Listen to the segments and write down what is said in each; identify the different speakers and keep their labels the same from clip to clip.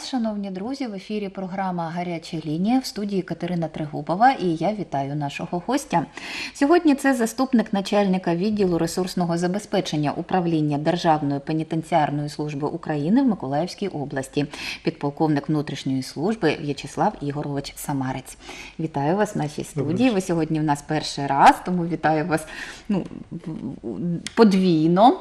Speaker 1: вас, шановні друзі. В ефірі програма Гаряча лінія в студії Катерина Тригубова і я вітаю нашого гостя. Сьогодні це заступник начальника відділу ресурсного забезпечення управління Державної пенітенціарної служби України в Миколаївській області, підполковник внутрішньої служби В'ячеслав Ігорович Самарець. Вітаю вас в нашій студії. Ви сьогодні в нас перший раз, тому вітаю вас ну, подвійно.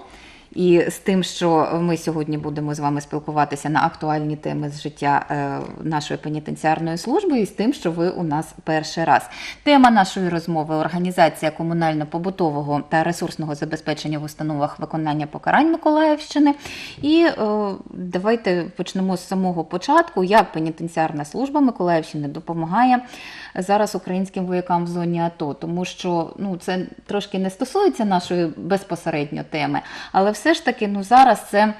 Speaker 1: І з тим, що ми сьогодні будемо з вами спілкуватися на актуальні теми з життя е, нашої пенітенціарної служби, і з тим, що ви у нас перший раз. Тема нашої розмови організація комунально-побутового та ресурсного забезпечення в установах виконання покарань Миколаївщини. І е, давайте почнемо з самого початку. Як пенітенціарна служба Миколаївщини допомагає зараз українським воякам в зоні АТО, тому що ну це трошки не стосується нашої безпосередньо теми, але все ж таки, ну зараз це.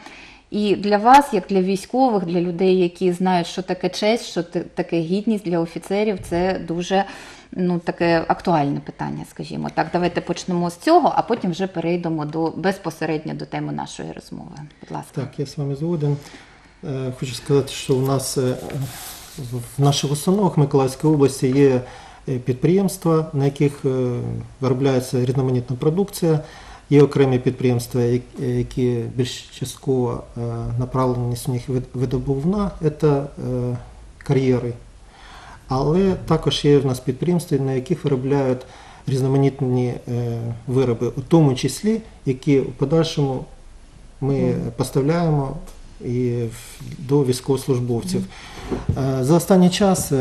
Speaker 1: І для вас, як для військових, для людей, які знають, що таке честь, що таке гідність для офіцерів, це дуже ну, таке актуальне питання, скажімо так. Давайте почнемо з цього, а потім вже перейдемо до безпосередньо до теми нашої розмови. Будь ласка.
Speaker 2: Так, я з вами згоден. Е, Хочу сказати, що у нас е, в наших установах Миколаївської області є е, підприємства, на яких виробляється різноманітна продукція. Є окремі підприємства, які більш частково е, направленість у них видобувна, це е, кар'єри. Але також є в нас підприємства, на яких виробляють різноманітні е, вироби, у тому числі, які в подальшому ми поставляємо і до військовослужбовців. За останній час,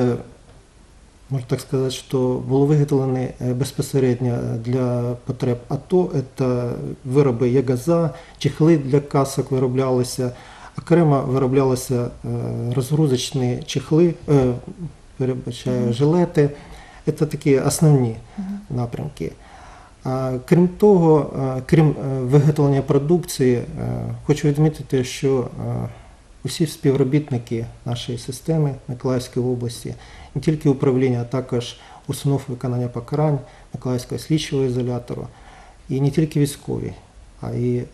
Speaker 2: е, можна так сказати, що було виготовлено е, безпосередньо для потреб АТО. Це вироби ягаза, чехли для касок вироблялися, окремо вироблялися е, розгрузочні чехли, е, перебачаю, жилети. Це такі основні напрямки. Крім того, е, крім е, виготовлення продукції, е, хочу відмітити, що е, усі співробітники нашої системи Миколаївської області, не тільки управління, а також установ виконання покарань Миколаївського слідчого ізолятору, і не тільки військові, а й е,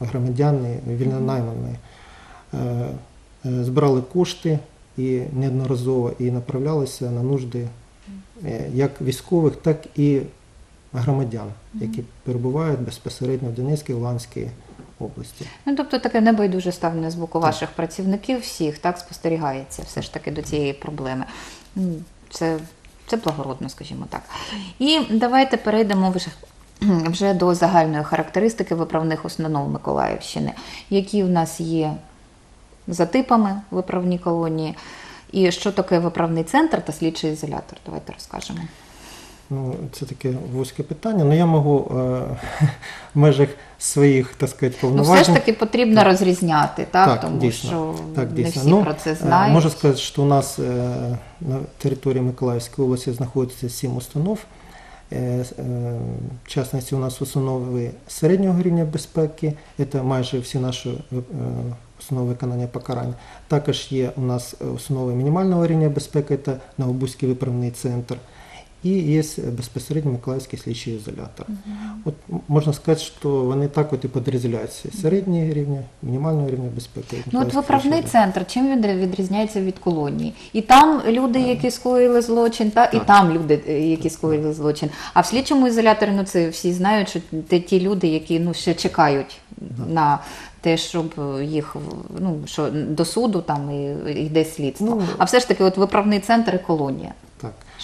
Speaker 2: громадяни, вільнонаймані, е, е, збирали кошти і неодноразово і направлялися на нужди як військових, так і громадян, які перебувають безпосередньо в Донецькій Луганській області.
Speaker 1: Ну, тобто таке небайдуже ставлення з боку ваших працівників всіх так спостерігається все ж таки до цієї проблеми. Це, це благородно, скажімо так. І давайте перейдемо вже, вже до загальної характеристики виправних установ Миколаївщини, які в нас є за типами виправні колонії, і що таке виправний центр та слідчий ізолятор. Давайте розкажемо.
Speaker 2: Ну, це таке вузьке питання, але я можу е, в межах своїх, так сказати,
Speaker 1: Ну,
Speaker 2: повноважень.
Speaker 1: все ж таки потрібно розрізняти, так,
Speaker 2: Так,
Speaker 1: тому
Speaker 2: дійсно.
Speaker 1: що
Speaker 2: Так,
Speaker 1: не
Speaker 2: дійсно.
Speaker 1: всі
Speaker 2: Ну,
Speaker 1: про це
Speaker 2: е,
Speaker 1: знають.
Speaker 2: Можу сказати, що у нас е, на території Миколаївської області знаходиться сім установ. Е, е, В частності у нас установи середнього рівня безпеки, це майже всі наші е, установи виконання покарань. Також є у нас установи мінімального рівня безпеки, це Новобузький виправний центр. І є безпосередньо Миколаївський слідчий ізолятор. От можна сказати, що вони так от і підрозділяються. Середнього рівня, мінімального рівня безпеки.
Speaker 1: Ну, от виправний центр, чим він відрізняється від колонії? І там люди, які скоїли злочин, та і там люди, е, які скоїли злочин. А в слідчому ізоляторі, ну це всі знають, що це ті люди, які ну ще чекають на те, щоб їх ну що до суду там і йде слідство.
Speaker 2: Ну,
Speaker 1: а все ж таки, от виправний центр і колонія.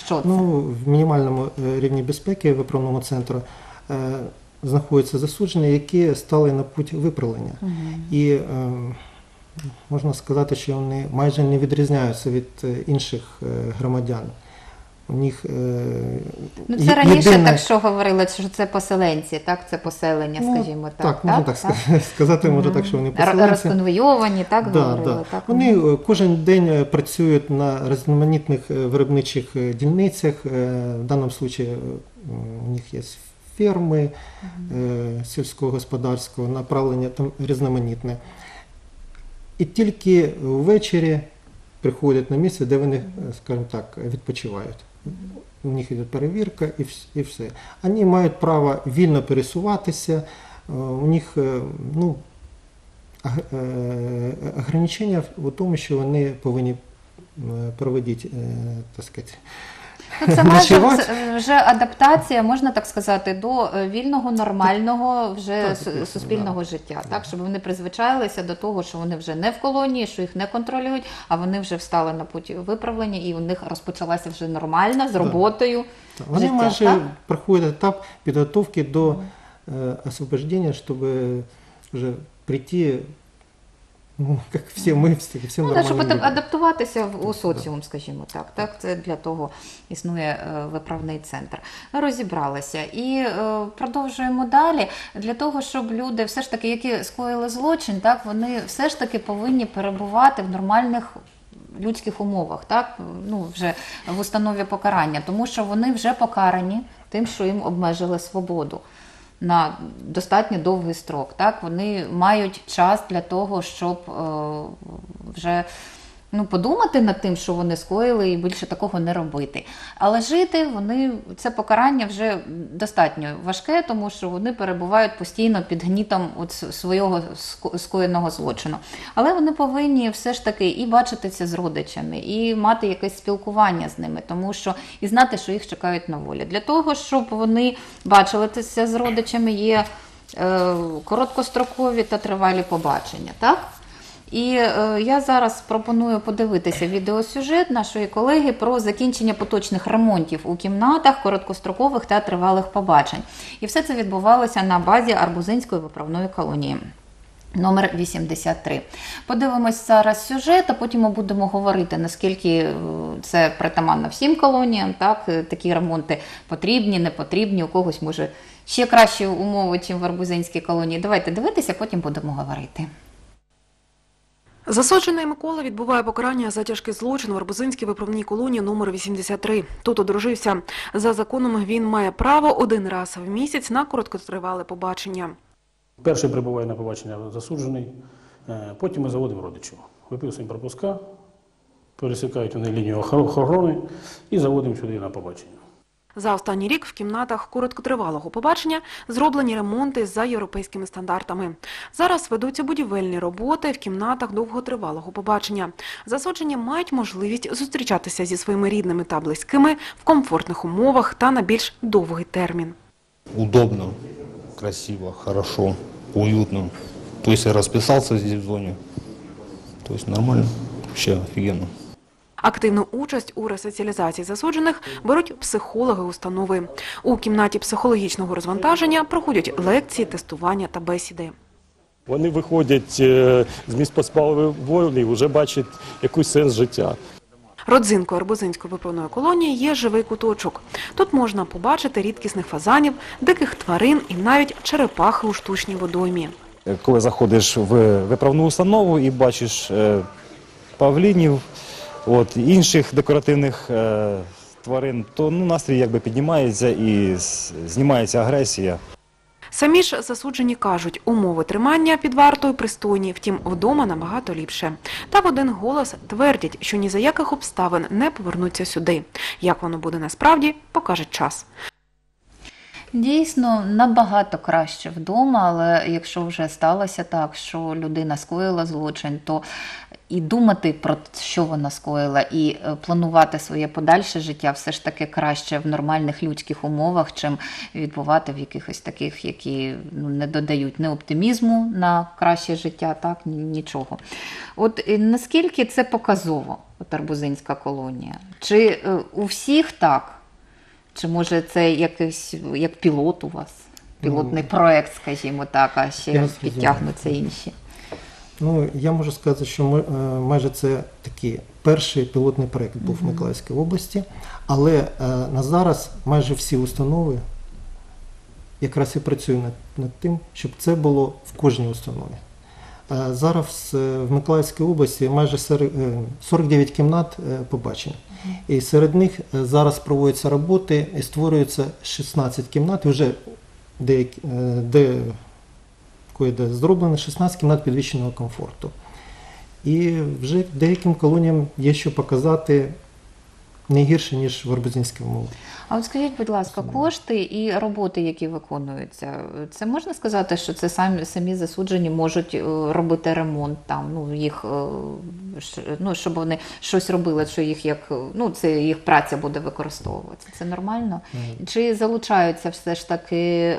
Speaker 1: Що це?
Speaker 2: Ну, в мінімальному е, рівні безпеки виправному центру е, знаходяться засуджені, які стали на путь виправлення. І е, можна сказати, що вони майже не відрізняються від е, інших е, громадян. У них е,
Speaker 1: Ну, це раніше
Speaker 2: єдине-
Speaker 1: так, що говорили, що це поселенці, так? Це поселення,
Speaker 2: Ну,
Speaker 1: скажімо так.
Speaker 2: Так, можна так, ска- сказати, може так, що вони поселенці.
Speaker 1: Розконвойовані, так
Speaker 2: Да,
Speaker 1: говорили.
Speaker 2: да.
Speaker 1: Так?
Speaker 2: Вони е, кожен день е, працюють на різноманітних виробничих дільницях. В даному випадку у них є ферми е, сільськогосподарського направлення, там різноманітне. І тільки ввечері приходять на місце, де вони, скажімо так, відпочивають. У них йде перевірка і все. Вони мають право вільно пересуватися. е, У них, е, ну, е, ограничення в тому, що вони повинні проводити, так сказати,
Speaker 1: Ну, це майже вже адаптація, можна так сказати, до е, вільного, нормального вже су- суспільного життя, так? Щоб вони призвичайлися до того, що вони вже не в колонії, що їх не контролюють, а вони вже встали на путь виправлення, і у них розпочалася вже нормальна з роботою.
Speaker 2: Вони
Speaker 1: життя,
Speaker 2: майже
Speaker 1: так?
Speaker 2: проходять етап підготовки до е, освобождения, щоб вже прийти, ну, як всі ми, всі, всі
Speaker 1: Ну, щоб
Speaker 2: люди.
Speaker 1: адаптуватися в у соціум, скажімо так. Так, це для того існує е, виправний центр. Розібралися і е, продовжуємо далі. Для того, щоб люди, все ж таки, які скоїли злочин, так вони все ж таки повинні перебувати в нормальних. Людських умовах, так ну вже в установі покарання, тому що вони вже покарані тим, що їм обмежили свободу на достатньо довгий строк. Так вони мають час для того, щоб е, вже ну, подумати над тим, що вони скоїли, і більше такого не робити. Але жити вони це покарання вже достатньо важке, тому що вони перебувають постійно під гнітом от свого ско- скоєного злочину. Але вони повинні все ж таки і бачитися з родичами, і мати якесь спілкування з ними, тому що і знати, що їх чекають на волі. Для того, щоб вони бачилися з родичами, є е, короткострокові та тривалі побачення. Так? І е, я зараз пропоную подивитися відеосюжет нашої колеги про закінчення поточних ремонтів у кімнатах, короткострокових та тривалих побачень. І все це відбувалося на базі Арбузинської виправної колонії. Номер 83. Подивимось зараз сюжет, а потім ми будемо говорити, наскільки е, це притаманно всім колоніям. Так, Е, такі ремонти потрібні, не потрібні. У когось може ще кращі умови, ніж в Арбузинській колонії. Давайте дивитися, потім будемо говорити.
Speaker 3: Засуджений Микола відбуває покарання за тяжкий злочин в Арбузинській виправній колонії номер 83. Тут одружився. За законом він має право один раз в місяць на короткотривале побачення.
Speaker 4: Перший прибуває на побачення засуджений, е, потім ми заводимо родичів. Виписуємо пропуска, пересікають вони лінію охор- охорони і заводимо сюди на побачення.
Speaker 3: За останній рік в кімнатах короткотривалого побачення зроблені ремонти за європейськими стандартами. Зараз ведуться будівельні роботи в кімнатах довготривалого побачення. Засуджені мають можливість зустрічатися зі своїми рідними та близькими в комфортних умовах та на більш довгий термін.
Speaker 5: удобно, красиво, хорошо, уютно. То есть я расписался здесь в зоне. То нормально, вообще офигенно.
Speaker 3: Активну участь у ресоціалізації засуджених беруть психологи установи. У кімнаті психологічного розвантаження проходять лекції, тестування та бесіди.
Speaker 6: Вони виходять е, з місць позбавлення волі і вже бачать якийсь сенс життя.
Speaker 3: Родзинкою Арбузинської виправної колонії є живий куточок. Тут можна побачити рідкісних фазанів, диких тварин і навіть черепахи у штучній водоймі.
Speaker 7: коли заходиш в виправну установу і бачиш е, павлінів, от, інших декоративних е, тварин, то ну, настрій якби піднімається і знімається агресія.
Speaker 3: Самі ж засуджені кажуть, умови тримання під вартою пристойні, втім вдома набагато ліпше. Та в один голос твердять, що ні за яких обставин не повернуться сюди. Як воно буде насправді, покаже час.
Speaker 1: Дійсно, набагато краще вдома, але якщо вже сталося так, що людина скоїла злочин, то і думати про що вона скоїла, і е, планувати своє подальше життя все ж таки краще в нормальних людських умовах, чим відбувати в якихось таких, які ну, не додають ні оптимізму на краще життя, так нічого. От наскільки це показово, от Арбузинська колонія? Чи е, у всіх так? Чи може це якийсь як пілот у вас? Пілотний проект, скажімо так, а ще підтягнуться інші.
Speaker 2: Ну, я можу сказати, що ми, е, майже це такий перший пілотний проєкт був в Миколаївській області, але е, на зараз майже всі установи якраз і працюють над, над тим, щоб це було в кожній установі. Е, Зараз в Миколаївській області майже е, 49 кімнат побачень. І серед них зараз проводяться роботи і створюється 16 кімнат, вже деякі, е, де зроблено 16 кімнат підвищеного комфорту. І вже деяким колоніям є що показати не гірше, ніж в Арбузинській умові.
Speaker 1: А от скажіть, будь ласка, кошти і роботи, які виконуються, це можна сказати, що це самі самі засуджені можуть е, робити ремонт там, ну їх е, ну, щоб вони щось робили, що їх як е, ну це їх праця буде використовуватися. Це нормально? Чи залучаються все ж таки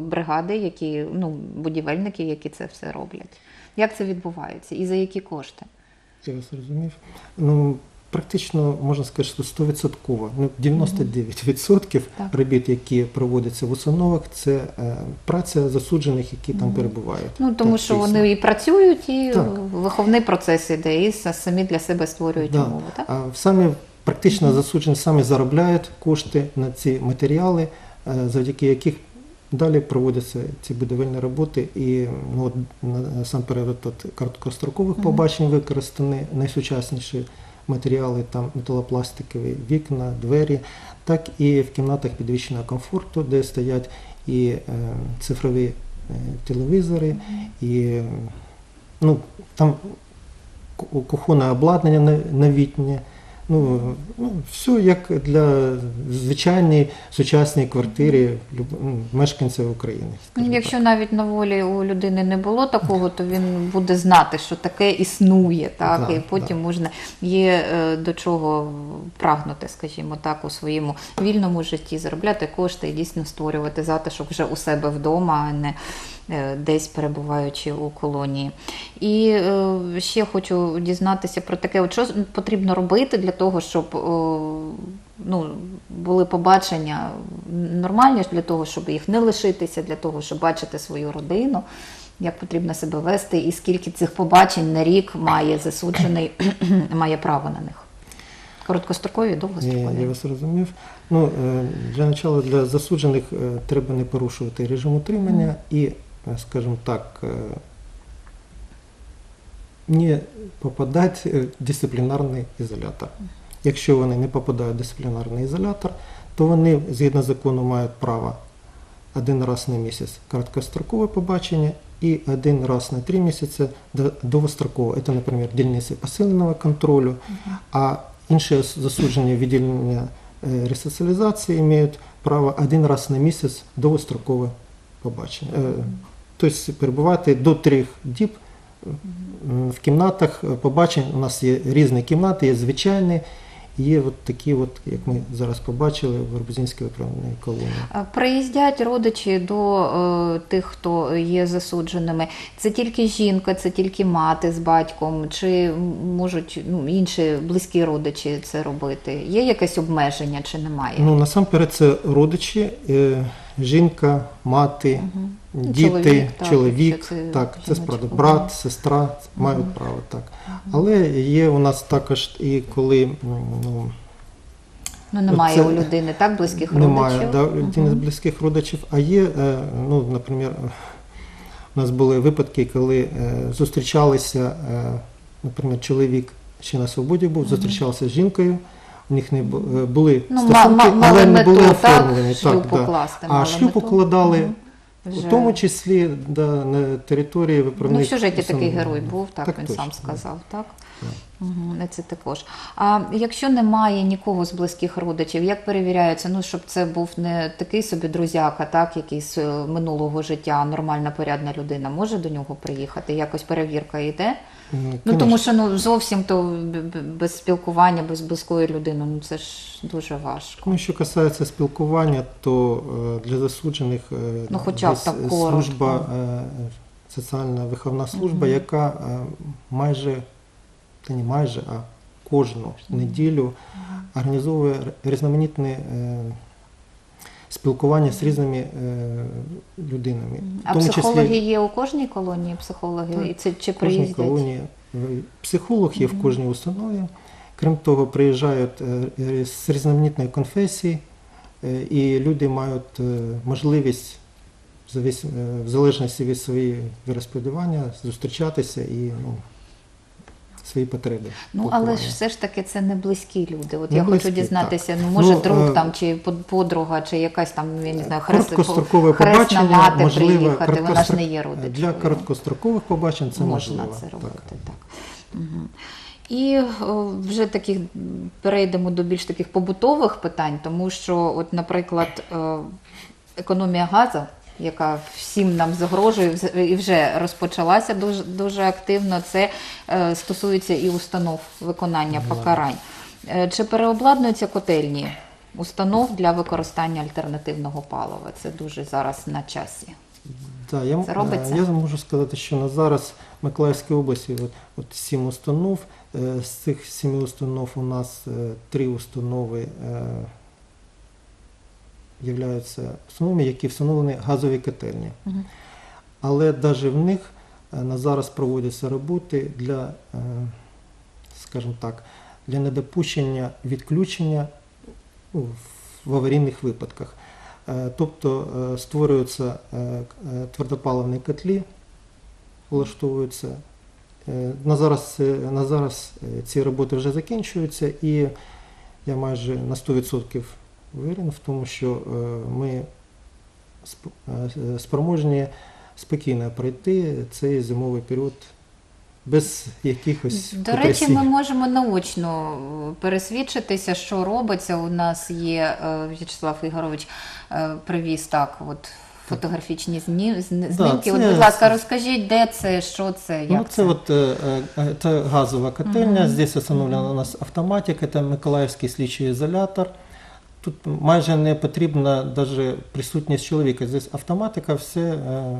Speaker 1: бригади, які ну будівельники, які це все роблять? Як це відбувається і за які кошти?
Speaker 2: Я вас розумів. Ну, практично можна сказати, що 100%, ну, 99%
Speaker 1: Так.
Speaker 2: робіт, які проводяться в установах, це е, праця засуджених, які там перебувають.
Speaker 1: Ну тому
Speaker 2: Так,
Speaker 1: що
Speaker 2: дійсно.
Speaker 1: вони і працюють, і
Speaker 2: Так.
Speaker 1: виховний процес іде, і самі для себе створюють
Speaker 2: Да.
Speaker 1: умови. Так?
Speaker 2: А самі практично засуджені самі заробляють кошти на ці матеріали, е, завдяки яких далі проводяться ці будівельні роботи. І ну, насамперед от, короткострокових побачень використані найсучасніші матеріали, там металопластикові вікна, двері, так і в кімнатах підвищеного комфорту, де стоять і е, цифрові е, телевізори, і ну, там кухонне обладнання новітнє. Ну, ну, все як для звичайної сучасної квартири ну, мешканця України.
Speaker 1: Ну, Якщо
Speaker 2: так.
Speaker 1: навіть на волі у людини не було такого, то він буде знати, що таке існує, так,
Speaker 2: Да,
Speaker 1: і потім можна є е, до чого прагнути, скажімо так, у своєму вільному житті, заробляти кошти і дійсно створювати затишок вже у себе вдома, а не десь перебуваючи у колонії. І е, ще хочу дізнатися про таке, от що потрібно робити для того, щоб ну, були побачення нормальні для того, щоб їх не лишитися, для того, щоб бачити свою родину, як потрібно себе вести, і скільки цих побачень на рік має засуджений, має право на них. Короткострокові,
Speaker 2: Я,
Speaker 1: довгострокові.
Speaker 2: я вас розумів. Ну, е, для начала для засуджених е, треба не порушувати режим утримання і, е, скажімо так, е, не попадати в дисциплінарний ізолятор. Якщо вони не попадають в дисциплінарний ізолятор, то вони згідно закону мають право один раз на місяць короткострокове побачення і один раз на три місяці довгострокове. Це, наприклад, дільниці посиленого контролю, а інші засуджені відділення е, ресоціалізації мають право один раз на місяць довгострокове побачення. Е, Тобто перебувати до трьох діб в кімнатах е, побачень. У нас є різні кімнати, є звичайні, є от такі, от, як ми зараз побачили в Арбузинській виправній колонії.
Speaker 1: Приїздять родичі до е, тих, хто є засудженими. Це тільки жінка, це тільки мати з батьком, чи можуть ну, інші близькі родичі це робити? Є якесь обмеження чи немає?
Speaker 2: Ну, насамперед, це родичі, е, жінка, мати,
Speaker 1: Ну,
Speaker 2: діти,
Speaker 1: чоловік,
Speaker 2: чоловік,
Speaker 1: так, це
Speaker 2: так, це справді, брат, сестра мають право так. Але є у нас також і коли ну,
Speaker 1: Ну немає
Speaker 2: це-
Speaker 1: у людини так близьких
Speaker 2: немає
Speaker 1: родичів.
Speaker 2: да, один з близьких родичів, а є, е, ну, наприклад, у нас були випадки, коли е, зустрічалися, е, наприклад, чоловік ще на свободі був, зустрічався з жінкою. У них не е, були
Speaker 1: Ну,
Speaker 2: стосунки, але не були
Speaker 1: оформлені. так,
Speaker 2: так,
Speaker 1: шлюб
Speaker 2: да.
Speaker 1: покласти,
Speaker 2: А шлюб
Speaker 1: мету.
Speaker 2: укладали
Speaker 1: Мгм.
Speaker 2: в тому числі да, на території виправних
Speaker 1: Ну, в сюжеті такий герой був, так, він
Speaker 2: точно,
Speaker 1: сам сказав, так? Угу, це також. А якщо немає нікого з близьких родичів, як перевіряється, ну, щоб це був не такий собі друзяка, так, якийсь е, минулого життя, нормальна порядна людина, може до нього приїхати? Якось перевірка йде?
Speaker 2: М,
Speaker 1: Ну, тому що ну, зовсім то без спілкування, без близької людини, ну це ж дуже важко.
Speaker 2: Ну, що касається спілкування, то е, для засуджених е,
Speaker 1: Ну, хоча б так
Speaker 2: служба,
Speaker 1: коротко.
Speaker 2: соціальна виховна служба, яка е, майже, та не майже, а кожну неділю організовує різноманітне спілкування з різними е, людинами.
Speaker 1: А
Speaker 2: В тому
Speaker 1: психологи
Speaker 2: числі
Speaker 1: є у кожній колонії психологи?
Speaker 2: Так,
Speaker 1: І це чи приїздять?
Speaker 2: колонії е, психолог є в кожній установі. Крім того, приїжджають е, з різноманітної конфесії, і люди мають можливість в залежності від своєї віросповідання зустрічатися і ну, свої потреби.
Speaker 1: Ну, але ж все ж таки це не близькі люди. От
Speaker 2: Не
Speaker 1: я
Speaker 2: близькі,
Speaker 1: хочу дізнатися,
Speaker 2: так.
Speaker 1: ну може
Speaker 2: Ну,
Speaker 1: друг
Speaker 2: е,
Speaker 1: там чи подруга, чи якась там, я не знаю, хрест,
Speaker 2: Короткострокове побачення
Speaker 1: мати
Speaker 2: можливо,
Speaker 1: приїхати, вона ж не є родичкою.
Speaker 2: Для короткострокових побачень це
Speaker 1: можна
Speaker 2: можливо.
Speaker 1: це робити, так. Мгм. І вже таких перейдемо до більш таких побутових питань, тому що, от, наприклад, е, економія газу, яка всім нам загрожує і вже розпочалася дуже, дуже активно, це е, стосується і установ виконання покарань. Е, Чи переобладнуються котельні установ для використання альтернативного палива? Це дуже зараз на часі.
Speaker 2: Да, я,
Speaker 1: Це робиться?
Speaker 2: е, я можу сказати, що на зараз в Миколаївській області от, от сім установ. З цих сіми установ у нас три установи являються установами, які встановлені газові котельні. Але навіть в них е, на зараз проводяться роботи для, е, скажімо так, для недопущення відключення в аварійних випадках. Е, Тобто створюються твердопаливні котлі, влаштовуються. На зараз, на зараз ці роботи вже закінчуються, і я майже на 100% уверен в тому, що е, ми сп- е, спроможні спокійно пройти цей зимовий період без якихось
Speaker 1: До речі, ми можемо наочно е, пересвідчитися, що робиться. У нас є е, В'ячеслав Ігорович е, привіз так, от фотографічні зні- зни-
Speaker 2: Да,
Speaker 1: знімки. От, будь ласка, розкажіть, де це, що це, як
Speaker 2: Ну, це от е, е, це газова котельня. Здесь встановлена у нас автоматика, це Миколаївський слідчий ізолятор. Тут майже не потрібна навіть присутність чоловіка. Здесь автоматика все е,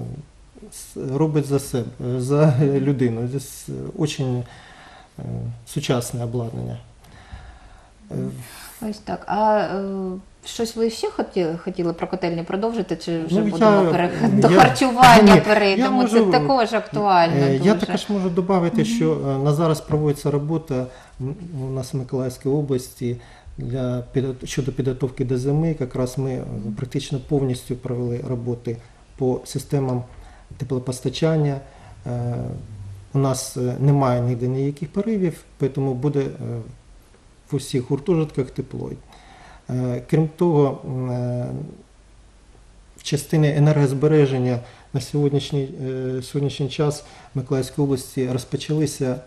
Speaker 2: робить за себе, за людину. Здесь дуже сучасне обладнання. Е,
Speaker 1: Ось так. А е, щось ви ще хотіли, хотіли про котельні продовжити, чи вже
Speaker 2: Ну,
Speaker 1: будемо
Speaker 2: я-
Speaker 1: пере...
Speaker 2: я-
Speaker 1: до харчування перейдемо? Це також актуально.
Speaker 2: Е,
Speaker 1: дуже.
Speaker 2: Я також можу додати, що на зараз проводиться робота у нас в Миколаївській області для щодо підготовки до зими. Якраз ми е, практично повністю провели роботи по системам теплопостачання. Е, У нас е, немає ніде ніяких поривів, тому буде в усіх гуртожитках тепло. Крім того, в частині енергозбереження на сьогоднішній, сьогоднішній час в Миколаївській області розпочалися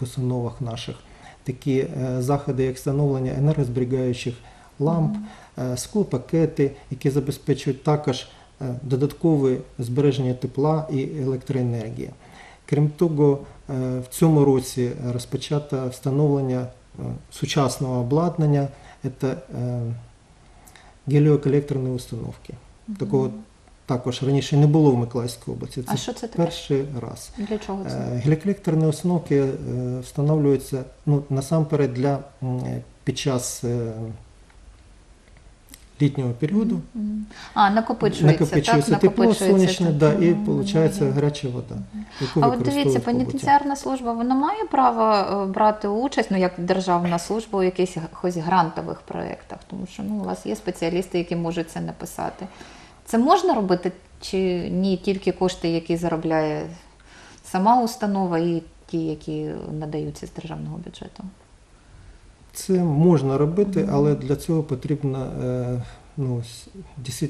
Speaker 2: в установах наших такі е, заходи, як встановлення енергозберігаючих ламп, е, склопакети, які забезпечують також е, додаткове збереження тепла і електроенергії. Крім того, в цьому році розпочато встановлення сучасного обладнання. Це геліоколекторні установки. Такого також раніше не було в Миколаївській області. Це
Speaker 1: А що це таке?
Speaker 2: перший раз.
Speaker 1: Для чого це?
Speaker 2: Е, Геліколекторні установки е, встановлюються ну, насамперед для під час е, літнього періоду.
Speaker 1: А, накопичується,
Speaker 2: Накопичується
Speaker 1: так?
Speaker 2: тепло
Speaker 1: Накопичується
Speaker 2: сонячне,
Speaker 1: тут.
Speaker 2: да, і виходить гаряча вода, яку
Speaker 1: А от дивіться, пенітенціарна служба вона має право брати участь, ну як державна служба у якихось грантових проєктах, тому що ну, у вас є спеціалісти, які можуть це написати. Це можна робити чи ні, тільки кошти, які заробляє сама установа, і ті, які надаються з державного бюджету.
Speaker 2: Це можна робити, але для цього потрібно е, ну,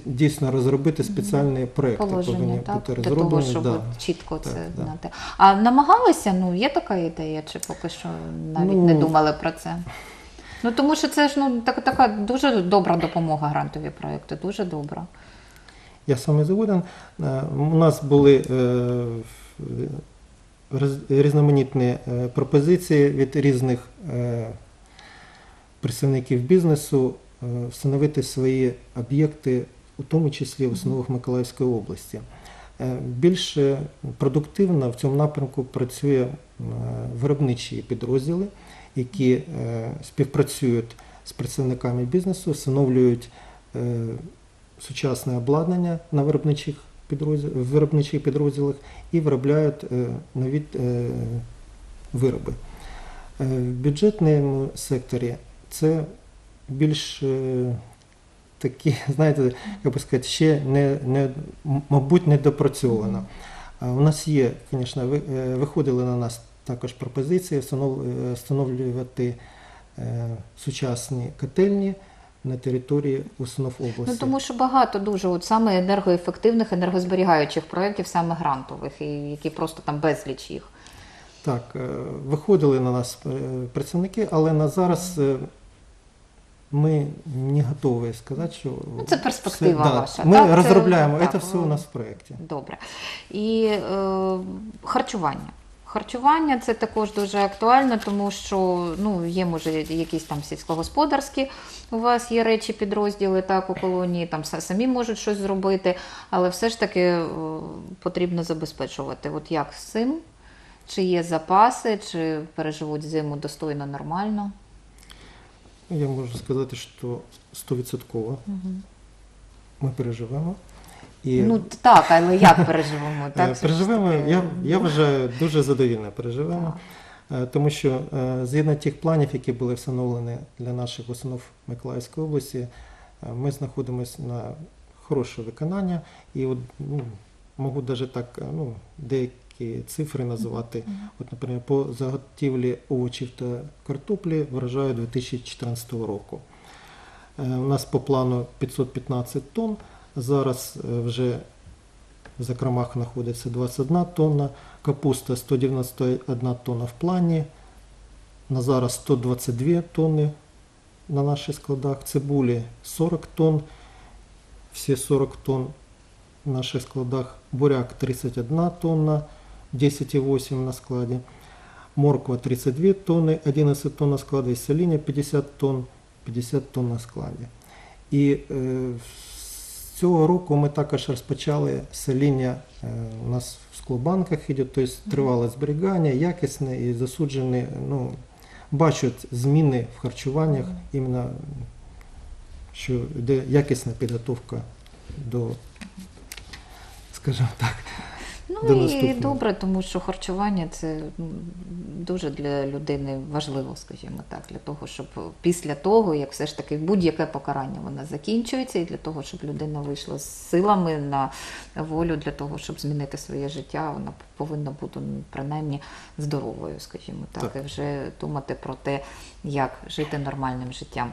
Speaker 2: дійсно розробити спеціальні проекти.
Speaker 1: Положення,
Speaker 2: повинні
Speaker 1: так?
Speaker 2: бути
Speaker 1: Для того, щоб
Speaker 2: да.
Speaker 1: чітко
Speaker 2: Так,
Speaker 1: це
Speaker 2: да.
Speaker 1: знати. А намагалися, ну є така ідея, чи поки що навіть
Speaker 2: Ну,
Speaker 1: не думали про це? Ну тому що це ж ну так, така дуже добра допомога грантові проекти, дуже добра.
Speaker 2: Я саме згоден. Е, У нас були е, різноманітні е, пропозиції від різних представників бізнесу встановити свої об'єкти, у тому числі в основах Миколаївської області. Більш продуктивно в цьому напрямку працює виробничі підрозділи, які співпрацюють з представниками бізнесу, встановлюють сучасне обладнання на виробничих, підрозділ, в виробничих підрозділах і виробляють е, нові е, вироби. Е, В бюджетному секторі це більш такі, знаєте, як би сказати, ще не, не, мабуть, не допрацьовано. А У нас є, звісно, виходили на нас також пропозиції встановлювати сучасні котельні на території установ області.
Speaker 1: Ну тому що багато дуже от саме енергоефективних, енергозберігаючих проєктів, саме грантових, і які просто там безліч їх.
Speaker 2: Так, е, виходили на нас е, працівники, але на зараз е, ми не готові сказати, що
Speaker 1: Ну, це перспектива
Speaker 2: все-
Speaker 1: ваша,
Speaker 2: Ми
Speaker 1: так? Це-
Speaker 2: розробляємо,
Speaker 1: так,
Speaker 2: це все у нас в проєкті.
Speaker 1: Добре. І е, харчування. Харчування це також дуже актуально, тому що ну, є, може, якісь там сільськогосподарські у вас є речі, підрозділи так, у колонії, там самі можуть щось зробити, але все ж таки е, потрібно забезпечувати. От як з цим? Чи є запаси, чи переживуть зиму достойно, нормально?
Speaker 2: Я можу сказати, що 100% ми переживемо. І
Speaker 1: Ну так, але як переживемо?
Speaker 2: Е,
Speaker 1: Так,
Speaker 2: переживемо, я, я вважаю, дуже задовільно переживемо, Е, тому що е, згідно тих планів, які були встановлені для наших установ Миколаївської області, ми знаходимося на хороше виконання, і от, ну, можу навіть так ну, деякі цифри називати. От, наприклад, по заготівлі овочів та картоплі врожаю 2014 року. У нас по плану 515 тонн. Зараз е, вже в закромах знаходиться 21 тонна, капуста 191 тонна в плані, на зараз 122 тонни на наших складах, цибулі 40 тонн, всі 40 тонн в наших складах, буряк 31 тонна, 10,8 на складі, морква 32 тонни, 11 тонн на складі, і соління 50 тонн, 50 тонн на складі. І е, з цього року ми також розпочали сеління е, у нас в склобанках іде, тобто тривале зберігання, якісне і засуджені. Ну, бачать зміни в харчуваннях, іменно що йде якісна підготовка до, скажімо так,
Speaker 1: Ну
Speaker 2: до
Speaker 1: і
Speaker 2: наступного.
Speaker 1: добре, тому що харчування це дуже для людини важливо, скажімо так, для того, щоб після того, як все ж таки будь-яке покарання воно закінчується, і для того, щоб людина вийшла з силами на волю для того, щоб змінити своє життя, вона повинна бути ну, принаймні здоровою, скажімо так,
Speaker 2: Так.
Speaker 1: і вже думати про те, як жити нормальним життям.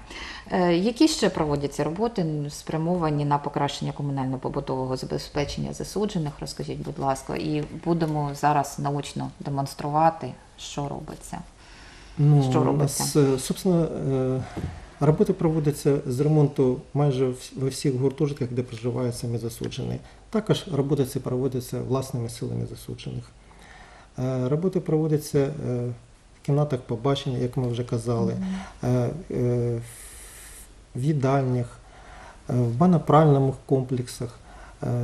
Speaker 1: Е, які ще проводяться роботи спрямовані на покращення комунально-побутового забезпечення засуджених? Розкажіть, будь ласка, і будемо зараз наочно демонструвати, що робиться.
Speaker 2: Ну,
Speaker 1: Що
Speaker 2: у
Speaker 1: робиться?
Speaker 2: нас, е, собственно, е, роботи проводяться з ремонту майже во всіх гуртожитках, де проживають самі засуджені. Також роботи ці проводяться власними силами засуджених. Е, Роботи проводяться в кімнатах побачення, як ми вже казали, в їдальнях, в банопральних комплексах.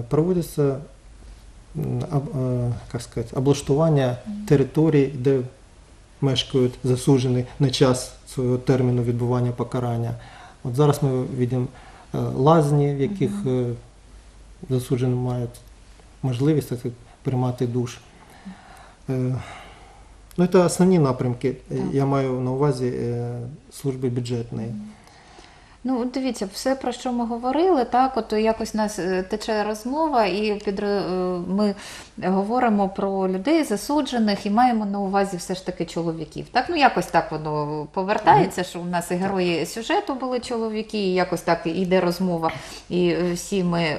Speaker 2: Проводяться об- е, як сказати, облаштування територій, де мешкають засуджені на час свого терміну відбування покарання. От зараз ми бачимо е, лазні, в яких е, засуджені мають можливість так приймати душ. Ну, це основні напрямки. Я маю на увазі служби бюджетної.
Speaker 1: Ну, дивіться, все про що ми говорили, так, от якось у нас е, тече розмова, і під, е, ми говоримо про людей засуджених і маємо на увазі все ж таки чоловіків. Так, ну якось так воно повертається, що у нас і герої сюжету були чоловіки, і якось так і йде розмова, і е, всі ми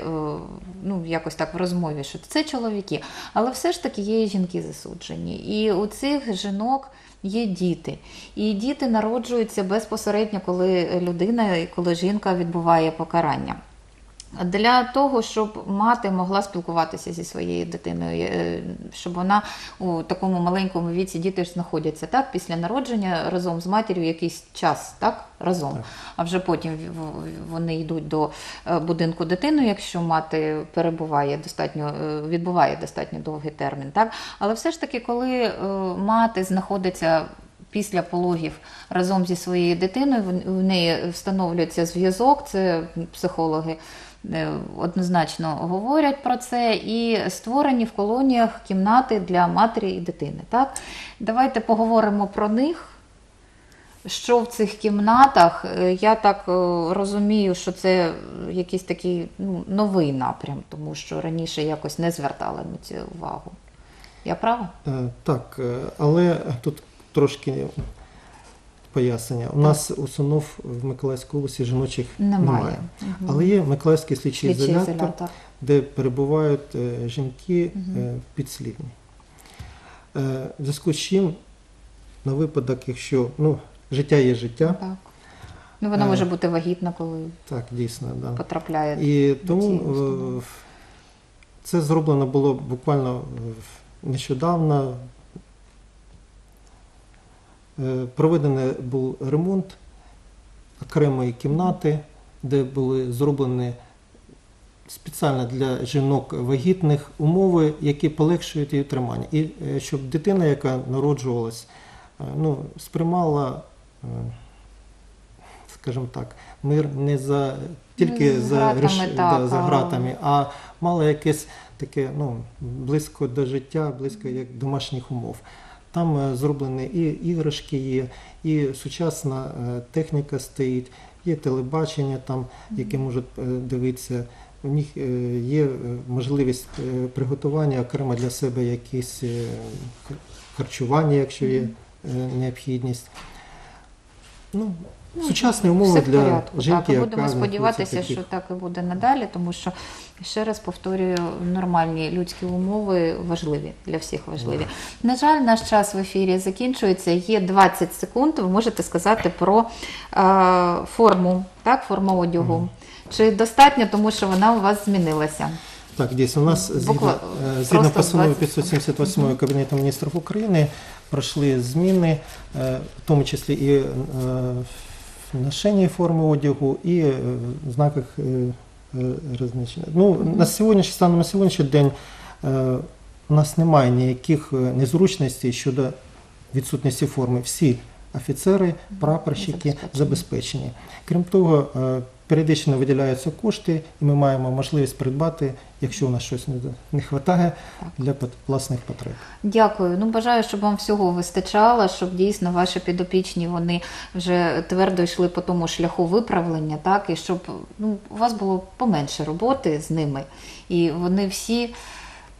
Speaker 1: ну, якось так в розмові, що це чоловіки. Але все ж таки є і жінки засуджені. І у цих жінок є діти. І діти народжуються безпосередньо, коли людина, коли жінка відбуває покарання. Для того, щоб мати могла спілкуватися зі своєю дитиною, е, щоб вона у такому маленькому віці діти ж знаходяться так після народження разом з матір'ю якийсь час, так разом.
Speaker 2: Так.
Speaker 1: А вже потім вони йдуть до е, будинку дитини, якщо мати перебуває достатньо, е, відбуває достатньо довгий термін. Так, але все ж таки, коли мати знаходиться після пологів разом зі своєю дитиною, в- неї встановлюється зв'язок, це психологи однозначно говорять про це, і створені в колоніях кімнати для матері і дитини. Так? Давайте поговоримо про них. Що в цих кімнатах, Е, я так е, розумію, що це якийсь такий ну, новий напрям, тому що раніше якось не звертали на це увагу. Я права?
Speaker 2: Е, Так, е, але тут трошки пояснення. У нас установ в Миколаївській області жіночих
Speaker 1: Немає.
Speaker 2: немає.
Speaker 1: Мгм.
Speaker 2: Але є Миколаївський слідчий
Speaker 1: Слідчий
Speaker 2: ізолятор,
Speaker 1: ізолятор.
Speaker 2: де перебувають е, жінки
Speaker 1: Мгм.
Speaker 2: е, підслідні. Е, В зв'язку з чим, на випадок, якщо ну, життя є життя,
Speaker 1: Так. Ну, вона
Speaker 2: Е.
Speaker 1: може бути вагітна, коли
Speaker 2: так, дійсно, да.
Speaker 1: потрапляє.
Speaker 2: І тому
Speaker 1: цієї установи.
Speaker 2: е, це зроблено було буквально е, нещодавно. Е, Проведений був ремонт окремої кімнати, де були зроблені спеціально для жінок вагітних умови, які полегшують її утримання. І е, щоб дитина, яка народжувалась, е, ну, сприймала, скажімо так, мир не за тільки
Speaker 1: з
Speaker 2: за,
Speaker 1: гратами,
Speaker 2: реш-
Speaker 1: так,
Speaker 2: да, за
Speaker 1: а-
Speaker 2: гратами, а мала якесь таке ну, близько до життя, близько як домашніх умов. Там е, зроблені і іграшки є, і сучасна е, техніка стоїть, є телебачення, там, яке можуть е, дивитися. У них є можливість приготування окремо для себе якісь харчування, якщо є необхідність. Ну, сучасні умови
Speaker 1: Все
Speaker 2: для
Speaker 1: порядку.
Speaker 2: жінки,
Speaker 1: так,
Speaker 2: яка
Speaker 1: будемо сподіватися,
Speaker 2: таких
Speaker 1: що так і буде надалі, тому що ще раз повторюю, нормальні людські умови важливі для всіх важливі. На жаль, наш час в ефірі закінчується. Є 20 секунд. Ви можете сказати про е, форму, так, форма одягу. Чи достатньо, тому що вона у вас змінилася?
Speaker 2: Так, дійсно, у нас згідно, е, згідно постанови 578 Кабінету міністрів України пройшли зміни, е, в тому числі і е, формы одягу, і е, знаках е, е, розміщення. Ну, на сьогоднішній станом на сьогоднішній день е, у нас немає ніяких е, незручностей щодо відсутності форми. Всі офіцери, прапорщики
Speaker 1: забезпечені.
Speaker 2: Крім того, е, періодично виділяються кошти, і ми маємо можливість придбати, якщо у нас щось не, не вистачає, для власних потреб.
Speaker 1: Дякую. Ну бажаю, щоб вам всього вистачало, щоб дійсно ваші підопічні вони вже твердо йшли по тому шляху виправлення, так і щоб ну, у вас було поменше роботи з ними. І вони всі,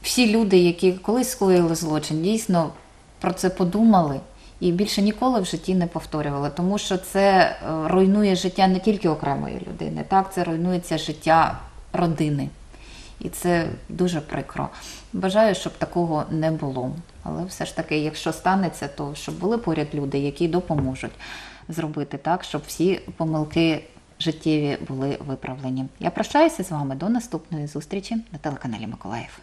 Speaker 1: всі люди, які колись скоїли злочин, дійсно про це подумали. І більше ніколи в житті не повторювали, тому що це е, руйнує життя не тільки окремої людини, так це руйнується життя родини. І це дуже прикро. Бажаю, щоб такого не було. Але все ж таки, якщо станеться, то щоб були поряд люди, які допоможуть зробити так, щоб всі помилки життєві були виправлені. Я прощаюся з вами до наступної зустрічі на телеканалі Миколаїв.